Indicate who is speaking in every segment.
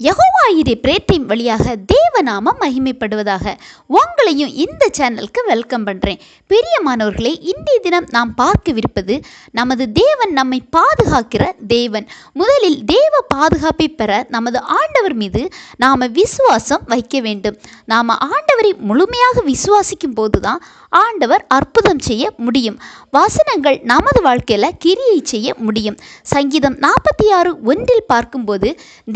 Speaker 1: யகோவாயிரி பிரேத்தின் வழியாக தேவநாமம் மகிமைப்படுவதாக உங்களையும் இந்த சேனலுக்கு வெல்கம் பண்ணுறேன் பிரியமானவர்களே இன்றைய தினம் நாம் பார்க்கவிருப்பது நமது தேவன் நம்மை பாதுகாக்கிற தேவன். முதலில் தேவ பாதுகாப்பை பெற நமது ஆண்டவர் மீது நாம் விசுவாசம் வைக்க வேண்டும். நாம் ஆண்டவரை முழுமையாக விசுவாசிக்கும் போது தான் ஆண்டவர் அற்புதம் செய்ய முடியும். வசனங்கள் நமது வாழ்க்கையில் கிரியை செய்ய முடியும். சங்கீதம் நாற்பத்தி ஆறு ஒன்றில் பார்க்கும்போது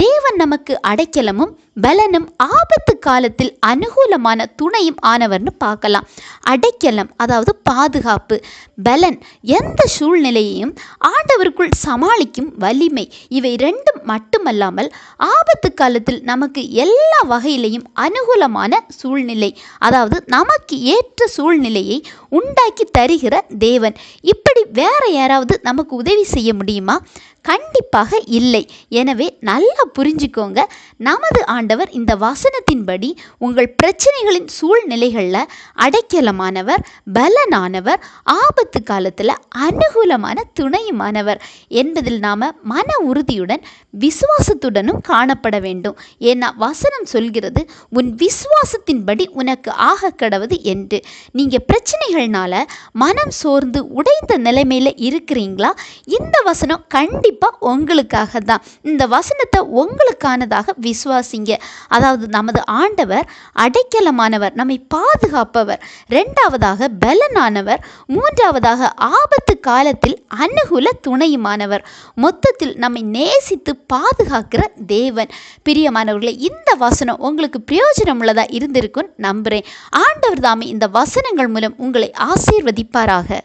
Speaker 1: தேவன் நமக்கு அடைக்கலமும் பலனும் ஆபத்து காலத்தில் அனுகூலமான துணையும் ஆனவர்னு பார்க்கலாம். அடைக்கலம் அதாவது பாதுகாப்பு பலன் எந்த சூழ்நிலையையும் ஆண்டவருக்குள் சமாளிக்கும் வலிமை இவை ரெண்டு ரெண்டும் மட்டுமல்லாமல் ஆபத்து காலத்தில் நமக்கு எல்லா வகையிலையும் அனுகூலமான சூழ்நிலை அதாவது நமக்கு ஏற்ற சூழ்நிலையை உண்டாக்கி தருகிற தேவன். இப்படி வேற யாராவது நமக்கு உதவி செய்ய முடியுமா? கண்டிப்பாக இல்லை. எனவே நல்லா புரிஞ்சுக்கோங்க. நமது ஆண்டவர் இந்த வசனத்தின்படி உங்கள் பிரச்சனைகளின் சூழ்நிலைகளில் அடைக்கலமானவர் பலனானவர் ஆபத்து காலத்தில் அனுகூலமான துணையுமானவர் என்பதில் நாம் மன உறுதியுடன் விசுவாசத்துடனும் காணப்பட வேண்டும். ஏன்னா வசனம் சொல்கிறது உன் விசுவாசத்தின்படி உனக்கு ஆக கடவுது என்று. நீங்கள் பிரச்சனைகள்னால மனம் சோர்ந்து உடைந்த நிலை நிலைமையில் இருக்கிறீங்களா? இந்த வசனம் கண்டிப்பாக உங்களுக்காக தான் இந்த வசனத்தை உங்களுக்கானதாக விசுவாசிங்க. அதாவது நமது ஆண்டவர் அடைக்கலமானவர் நம்மை பாதுகாப்பவர். ரெண்டாவதாக பலனானவர். மூன்றாவதாக ஆபத்து காலத்தில் அனுகூல துணையுமானவர். மொத்தத்தில் நம்மை நேசித்து பாதுகாக்கிற தேவன். பிரியமானவர்களே இந்த வசனம் உங்களுக்கு பிரயோஜனம் உள்ளதாக இருந்திருக்குன்னு நம்புகிறேன் ஆண்டவர் தாமே இந்த வசனங்கள் மூலம் உங்களை ஆசீர்வதிப்பாராக.